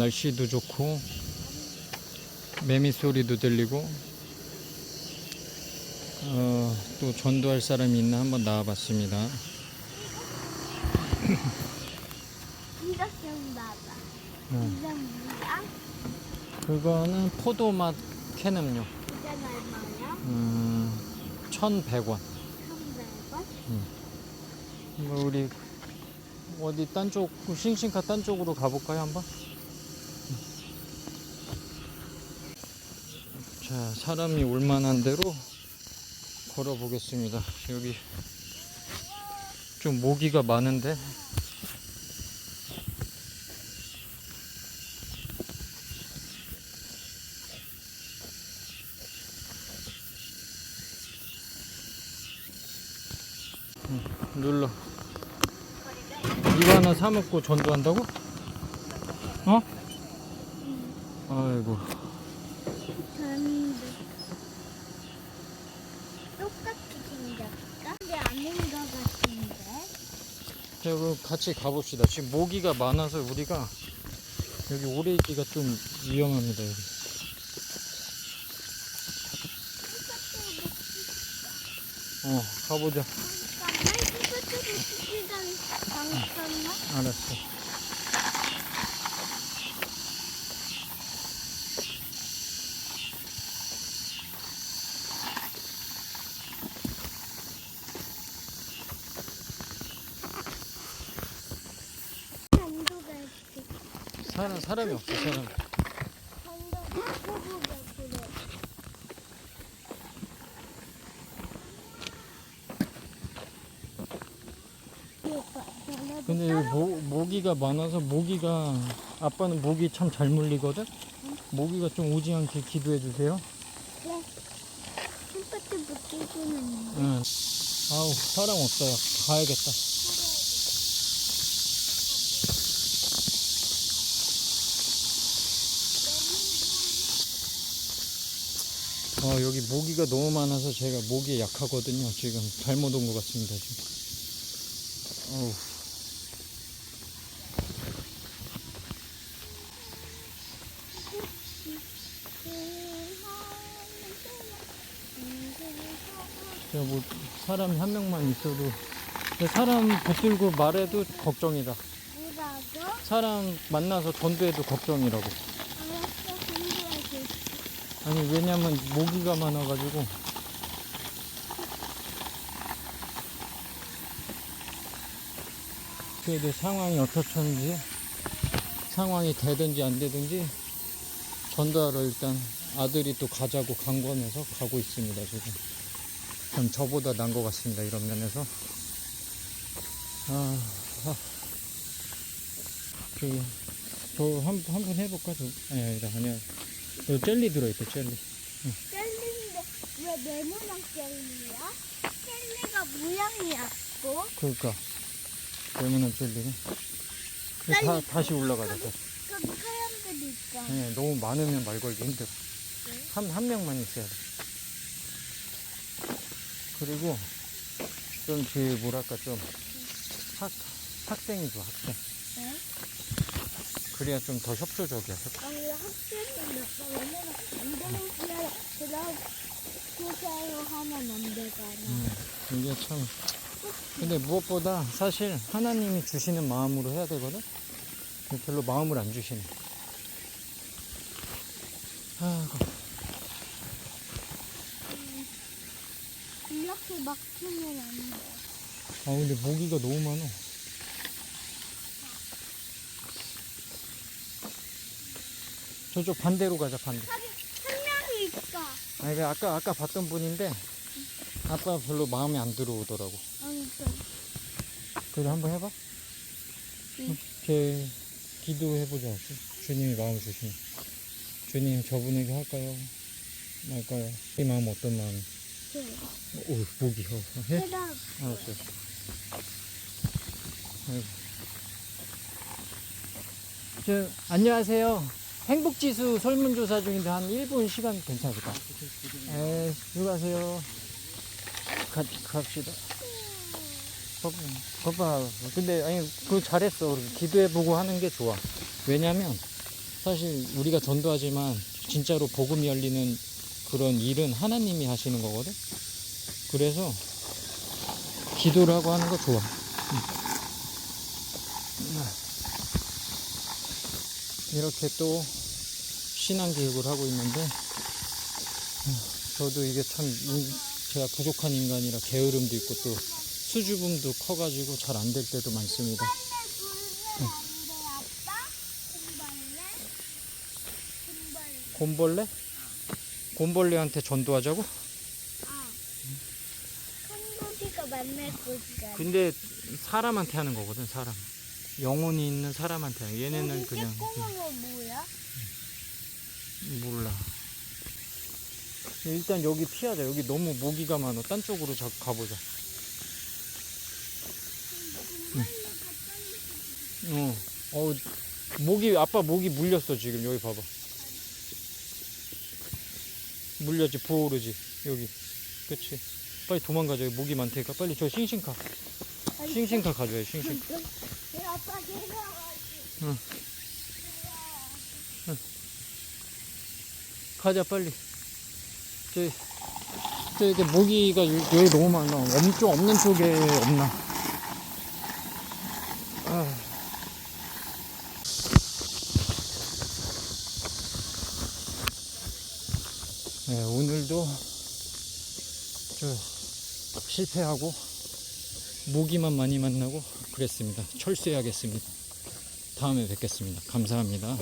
날씨도 좋고 매미 소리도 들리고 어, 또 전도할 사람이 있나 한번 나와봤습니다. 이렇게 뭐야? 그거는 포도맛 캔 음료. 이건 얼마야? 음, 1,100원. 300원? 뭐 우리 어디 딴 쪽, 싱싱카 딴 쪽으로 가볼까요, 한번? 자, 사람이 올 만한 대로 걸어 보겠습니다. 여기 좀 모기가 많은데. 응, 눌러. 이거 하나 사 먹고 전도한다고? 어? 아이고. 전도. 똑같이 생겼다? 근데 아닌 것 같은데? 자, 그럼 같이 가봅시다. 지금 모기가 많아서 우리가 여기 오래 있기가 좀 위험합니다. 여기. 어, 가보자. 잠깐만, 이것도 시간 잠깐만. 알았어. 전도가 이렇게. 사람, 사람이 없어, 사람. 근데 여기 모, 모기가 많아서 모기가 아빠는 모기 참 잘 물리거든. 모기가 좀 오지 않게 기도해 주세요. 묻히고는 응. 아우 사람 없어요. 가야겠다. 어, 여기 모기가 너무 많아서 제가 모기에 약하거든요. 지금 잘못 온 것 같습니다. 지금. 어우. 제가 뭐 사람이 한 명만 있어도 사람 붙들고 말해도 걱정이다. 사람 만나서 전도해도 걱정이라고. 아니 왜냐면 모기가 많아가지고 그래도 상황이 어떻든지 상황이 되든지 안 되든지 전도하러 일단 아들이 또 가자고 강권해서 가고 있습니다 지금 참 저보다 난 것 같습니다 이런 면에서 아, 아. 그, 저 한 한 번 해볼까? 저, 아니, 아니다, 아니야. 저 젤리 들어있대, 젤리. 젤리인데 왜 네모난 젤리야? 젤리가 모양이 없고 그러니까 때문에 젤리는 그 다, 다시 올라가자 다시. 그 사람들이 있잖아 네, 너무 많으면 말 걸기 힘들어 네. 한, 한 명만 있어야 돼 그리고 좀 그 뭐랄까 좀 학, 학생이 좋아 학생 네? 그래야 좀 더 협조적이야 협- 아니 학생은 몇번 왜냐면 안 되는 시간에 그럼 그대로 하면 안 되잖아 음, 이게 참. 근데 무엇보다 사실 하나님이 주시는 마음으로 해야 되거든? 별로 마음을 안 주시네. 아이고. 이렇게 막히면 안 돼. 아 근데 모기가 너무 많아. 저쪽 반대로 가자 반대. 한, 한 명이 있어. 아니 그 아까 아까 봤던 분인데 아빠 별로 마음에 안 들어오더라고. 그, 그래도 한번 해봐. 응. 제 기도해보자. 주- 주님이 마음 주시면. 주님 저분에게 할까요? 말까요? 이 마음 어떤 마음? 그, 오 모기. 어, 어, 해? 그다음 알았어요. 아이고. 저, 안녕하세요. 행복지수 설문조사 중인데 한 1분 시간 괜찮을까? 에, 수고하세요. 가, 갑시다. 봐- 봐봐. 근데, 아니, 그거 잘했어. 기도해보고 하는 게 좋아. 왜냐면, 사실 우리가 전도하지만 진짜로 복음이 열리는 그런 일은 하나님이 하시는 거거든. 그래서 기도를 하고 하는 거 좋아. 음. 이렇게 또 신앙 교육을 하고 있는데 음, 저도 이게 참 인- 제가 부족한 인간이라 게으름도 있고 또 수줍음도 커가지고 잘 안 될 때도 많습니다. 곰벌레? 곰벌레. 곰벌레? 곰벌레한테 전도하자고? 근데 사람한테 하는 거거든 사람 영혼이 있는 사람한테. 얘네는 그냥 건 뭐야? 몰라 일단 여기 피하자 여기 너무 모기가 많아 딴 쪽으로 자, 가보자 응. 어, 어 모기 아빠 모기 물렸어 지금 여기 봐봐 물렸지 부어오르지 여기 그치 빨리 도망가자 여기 모기 많다니까 빨리 저 싱싱카 싱싱카 가져야 싱싱카 내 아빠 내려 가자 빨리. 저 저기 모기가 여- 여기 너무 많아. 엄청 없는 쪽에 없나? 아. 네, 오늘도 저 실패하고 모기만 많이 만나고 그랬습니다. 철수해야겠습니다. 다음에 뵙겠습니다. 감사합니다